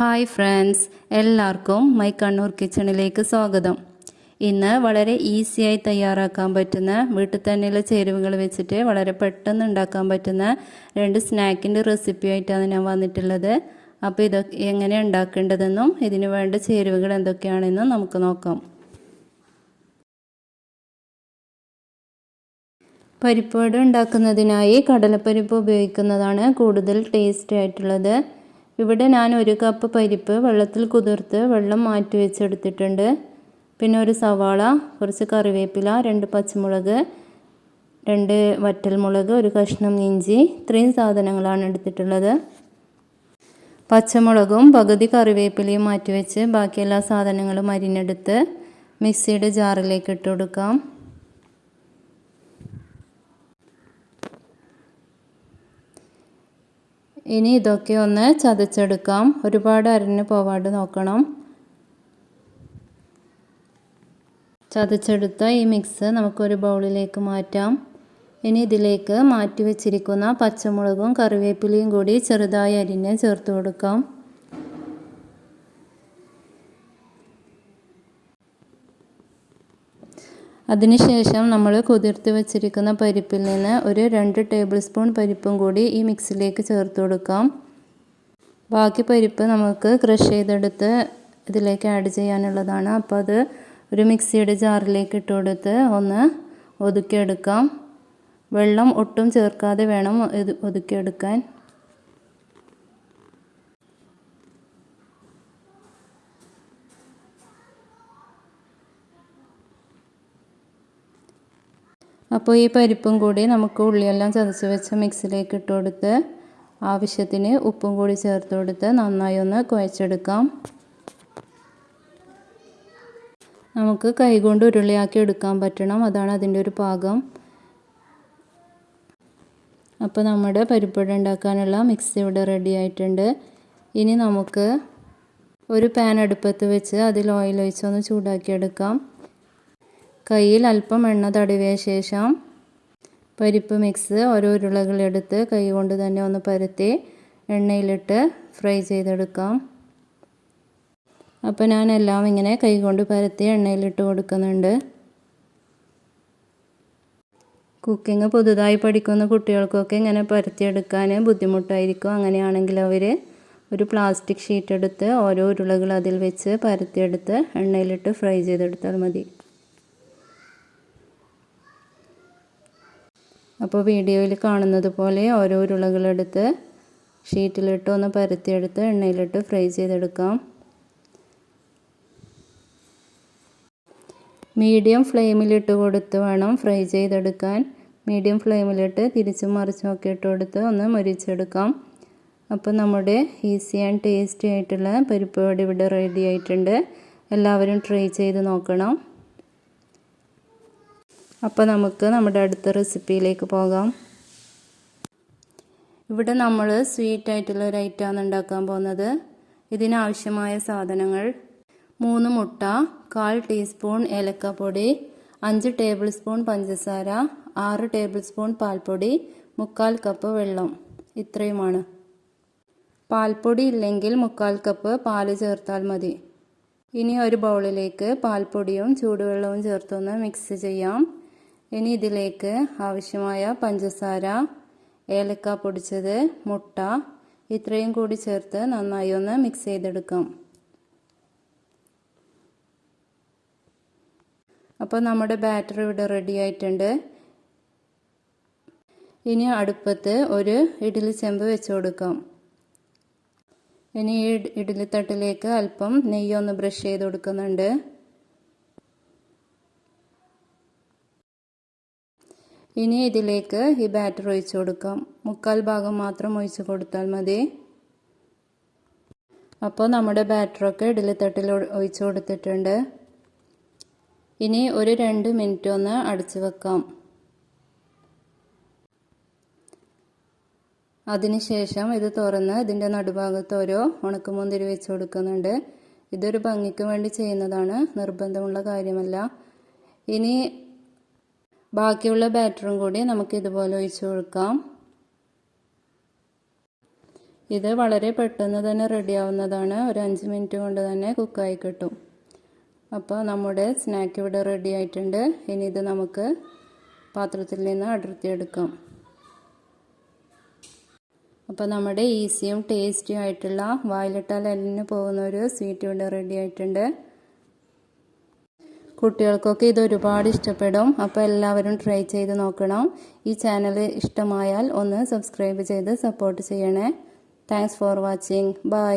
Hi friends എല്ലാവർക്കും my Kannur കിച്ചണിലേക്ക് സ്വാഗതം. ഇന്ന് വളരെ ഈസിയായി തയ്യാറാക്കാൻ പറ്റുന്ന വീട്ടിൽ തന്നെയുള്ള ചേരുവകൾ വെച്ചിട്ട് വളരെ പെട്ടെന്ന് ഉണ്ടാക്കാൻ പറ്റുന്ന രണ്ട് സ്നാക്കിന്റെ റെസിപ്പി ആയിട്ടാണ് ഞാൻ വന്നിട്ടുള്ളത്. അപ്പോൾ ഇതൊക്കെ എങ്ങനെ ഉണ്ടാക്കേണ്ടതെന്നും ഇതിന് വേണ്ട ചേരുവകൾ എന്തൊക്കെയാണെന്നും നമുക്ക് നോക്കാം. പരിപ്പ് വട ഉണ്ടാക്കുന്നതിനായി കടലപ്പരിപ്പ് ഉപയോഗിക്കുന്നതാണ് കൂടുതൽ ടേസ്റ്റി ആയിട്ടുള്ളത്. ഇവിടെ ഞാൻ ഒരു കപ്പ് പരിപ്പ് വെള്ളത്തിൽ കുതിർത്ത് വെള്ളം മാറ്റി വെച്ചെടുത്തിട്ടുണ്ട്. പിന്നെ ഒരു സവാള കുറച്ച് കറിവേപ്പില രണ്ട് പച്ചമുളക് രണ്ട് വറ്റൽമുളക് ഒരു കഷ്ണം ഇഞ്ചി ഇത്രയും സാധനങ്ങളാണ് എടുത്തിട്ടുള്ളത്. പച്ചമുളകും പകുതി കറിവേപ്പിലയും മാറ്റി വെച്ച് ബാക്കി എല്ലാ സാധനങ്ങളും അരിഞ്ഞെടുത്ത് മിക്സിയുടെ ജാറിലേക്ക് ഇട്ട് കൊടുക്കാം. ഇനി ഇതൊക്കെ ഒന്ന് ചതച്ചെടുക്കാം. ഒരുപാട് അരഞ്ഞു പോവാണ്ട് നോക്കണം. ചതച്ചെടുത്ത ഈ മിക്സ് നമുക്കൊരു ബൗളിലേക്ക് മാറ്റാം. ഇനി ഇതിലേക്ക് മാറ്റി വെച്ചിരിക്കുന്ന പച്ചമുളകും കറിവേപ്പിലയും കൂടി ചെറുതായി അരിഞ്ഞ് ചേർത്ത് കൊടുക്കാം. അതിനുശേഷം നമ്മൾ കുതിർത്ത് വെച്ചിരിക്കുന്ന പരിപ്പിൽ നിന്ന് ഒരു രണ്ട് ടേബിൾ സ്പൂൺ പരിപ്പും കൂടി ഈ മിക്സിലേക്ക് ചേർത്ത് കൊടുക്കാം. ബാക്കി പരിപ്പ് നമുക്ക് ക്രഷ് ചെയ്തെടുത്ത് ഇതിലേക്ക് ആഡ് ചെയ്യാനുള്ളതാണ്. അപ്പോൾ അത് ഒരു മിക്സിയുടെ ജാറിലേക്ക് ഇട്ട് കൊടുത്ത് ഒന്ന് ഒതുക്കിയെടുക്കാം. വെള്ളം ഒട്ടും ചേർക്കാതെ വേണം ഇത് ഒതുക്കിയെടുക്കാൻ. അപ്പോൾ ഈ പരിപ്പും കൂടി നമുക്ക് ഉള്ളിയെല്ലാം ചതച്ച് വെച്ച മിക്സിലേക്ക് ഇട്ട് കൊടുത്ത് ആവശ്യത്തിന് ഉപ്പും കൂടി ചേർത്ത് കൊടുത്ത് നന്നായി ഒന്ന് കുഴച്ചെടുക്കാം. നമുക്ക് കൈകൊണ്ട് ഉരുളിയാക്കി എടുക്കാൻ പറ്റണം. അതാണ് അതിന്റെ ഒരു പാകം. അപ്പോൾ നമ്മുടെ പരിപ്പുട ഉണ്ടാക്കാനുള്ള മിക്സ് ഇവിടെ റെഡി ആയിട്ടുണ്ട്. ഇനി നമുക്ക് ഒരു പാൻ അടുപ്പത്ത് വെച്ച് അതിൽ ഓയിൽ ഒഴിച്ചൊന്ന് ചൂടാക്കിയെടുക്കാം. കയ്യിൽ അല്പം എണ്ണ തടവിയ ശേഷം പരിപ്പ് മിക്സ് ഓരോ ഉരുളകളെടുത്ത് കൈ കൊണ്ട് തന്നെ ഒന്ന് പരത്തി എണ്ണയിലിട്ട് ഫ്രൈ ചെയ്തെടുക്കാം. അപ്പോൾ ഞാൻ എല്ലാം ഇങ്ങനെ കൈ കൊണ്ട് പരത്തി എണ്ണയിലിട്ട് കൊടുക്കുന്നുണ്ട്. കുക്കിംഗ് പുതുതായി പഠിക്കുന്ന കുട്ടികൾക്കൊക്കെ ഇങ്ങനെ പരത്തിയെടുക്കാൻ ബുദ്ധിമുട്ടായിരിക്കും. അങ്ങനെയാണെങ്കിൽ അവർ ഒരു പ്ലാസ്റ്റിക് ഷീറ്റ് എടുത്ത് ഓരോ ഉരുളകൾ അതിൽ വെച്ച് പരത്തിയെടുത്ത് എണ്ണയിലിട്ട് ഫ്രൈ ചെയ്തെടുത്താൽ മതി. അപ്പോൾ വീഡിയോയിൽ കാണുന്നത് പോലെ ഓരോ ഉരുളകളെടുത്ത് ഷീറ്റിലിട്ട് ഒന്ന് പരത്തിയെടുത്ത് എണ്ണയിലിട്ട് ഫ്രൈ ചെയ്തെടുക്കാം. മീഡിയം ഫ്ലെയിമിലിട്ട് കൊടുത്ത് വേണം ഫ്രൈ ചെയ്തെടുക്കാൻ. മീഡിയം ഫ്ലെയിമിലിട്ട് തിരിച്ചും മറിച്ചും ഒക്കെ ഇട്ട് കൊടുത്ത് ഒന്ന് മുരിച്ചെടുക്കാം. അപ്പോൾ നമ്മുടെ ഈസി ആൻഡ് ടേസ്റ്റി ആയിട്ടുള്ള പരിപ്പ് വട ഇവിടെ റെഡി ആയിട്ടുണ്ട്. എല്ലാവരും ട്രൈ ചെയ്ത് നോക്കണം. അപ്പോൾ നമുക്ക് നമ്മുടെ അടുത്ത റെസിപ്പിയിലേക്ക് പോകാം. ഇവിടെ നമ്മൾ സ്വീറ്റ് ആയിട്ടുള്ള ഐറ്റമാണ് ഉണ്ടാക്കാൻ പോകുന്നത്. ഇതിനാവശ്യമായ സാധനങ്ങൾ മൂന്ന് മുട്ട കാൽ ടീസ്പൂൺ ഏലക്കപ്പൊടി അഞ്ച് ടേബിൾ സ്പൂൺ പഞ്ചസാര ആറ് ടേബിൾ സ്പൂൺ പാൽപ്പൊടി മുക്കാൽ കപ്പ് വെള്ളം. ഇത്രയുമാണ്. പാൽപ്പൊടി ഇല്ലെങ്കിൽ മുക്കാൽ കപ്പ് പാൽ ചേർത്താൽ മതി. ഇനി ഒരു ബൗളിലേക്ക് പാൽപ്പൊടിയും ചൂടുവെള്ളവും ചേർത്തൊന്ന് മിക്സ് ചെയ്യാം. ഇനി ഇതിലേക്ക് ആവശ്യമായ പഞ്ചസാര ഏലക്ക പൊടിച്ചത് മുട്ട ഇത്രയും കൂടി ചേർത്ത് നന്നായി ഒന്ന് മിക്സ് ചെയ്തെടുക്കാം. അപ്പോൾ നമ്മുടെ ബാറ്റർ ഇവിടെ റെഡി ആയിട്ടുണ്ട്. ഇനി അടുപ്പത്ത് ഒരു ഇഡ്ഡലി ചെമ്പ് വെച്ച് കൊടുക്കാം. ഇനി ഈ ഇഡ്ഡലി തട്ടിലേക്ക് അല്പം നെയ്യൊന്ന് ബ്രഷ് ചെയ്ത് കൊടുക്കുന്നുണ്ട്. ഇനി ഇതിലേക്ക് ഈ ബാറ്റർ ഒഴിച്ചു കൊടുക്കാം. മുക്കാൽ ഭാഗം മാത്രം ഒഴിച്ച് കൊടുത്താൽ മതി. അപ്പോൾ നമ്മുടെ ബാറ്ററൊക്കെ ഇഡ്ഡലി തട്ടിൽ ഒഴിച്ചു കൊടുത്തിട്ടുണ്ട്. ഇനി ഒരു രണ്ട് മിനിറ്റ് ഒന്ന് അടച്ചു വെക്കാം. അതിനുശേഷം ഇത് തുറന്ന് ഇതിന്റെ നടുഭാഗത്ത് ഓരോ ഉണക്കമുന്തിരി വെച്ച് കൊടുക്കുന്നുണ്ട്. ഇതൊരു ഭംഗിക്ക് വേണ്ടി ചെയ്യുന്നതാണ്. നിർബന്ധമുള്ള കാര്യമല്ല. ഇനി ബാക്കിയുള്ള ബാറ്ററും കൂടി നമുക്ക് ഇതുപോലെ ഒഴിച്ച് കൊടുക്കാം. ഇത് വളരെ പെട്ടെന്ന് തന്നെ റെഡിയാവുന്നതാണ് ഒരു അഞ്ച് മിനിറ്റ് കൊണ്ട് തന്നെ കുക്കായി കിട്ടും. അപ്പോൾ നമ്മുടെ സ്നാക്ക് ഇവിടെ റെഡി ആയിട്ടുണ്ട്. ഇനി ഇത് നമുക്ക് പാത്രത്തിൽ നിന്ന് അടർത്തിയെടുക്കാം അപ്പോൾ നമ്മുടെ ഈസിയും ടേസ്റ്റിയും ആയിട്ടുള്ള വായിലിട്ടാൽ എല്ലിന് പോകുന്ന ഒരു സ്വീറ്റ് ഇവിടെ റെഡി ആയിട്ടുണ്ട്. കുട്ടികൾക്കൊക്കെ ഇത് ഒരുപാട് ഇഷ്ടപ്പെടും. അപ്പോൾ എല്ലാവരും ട്രൈ ചെയ്ത് നോക്കണം. ഈ ചാനൽ ഇഷ്ടമായാൽ ഒന്ന് സബ്സ്ക്രൈബ് ചെയ്ത് സപ്പോർട്ട് ചെയ്യണേ. Thanks for watching bye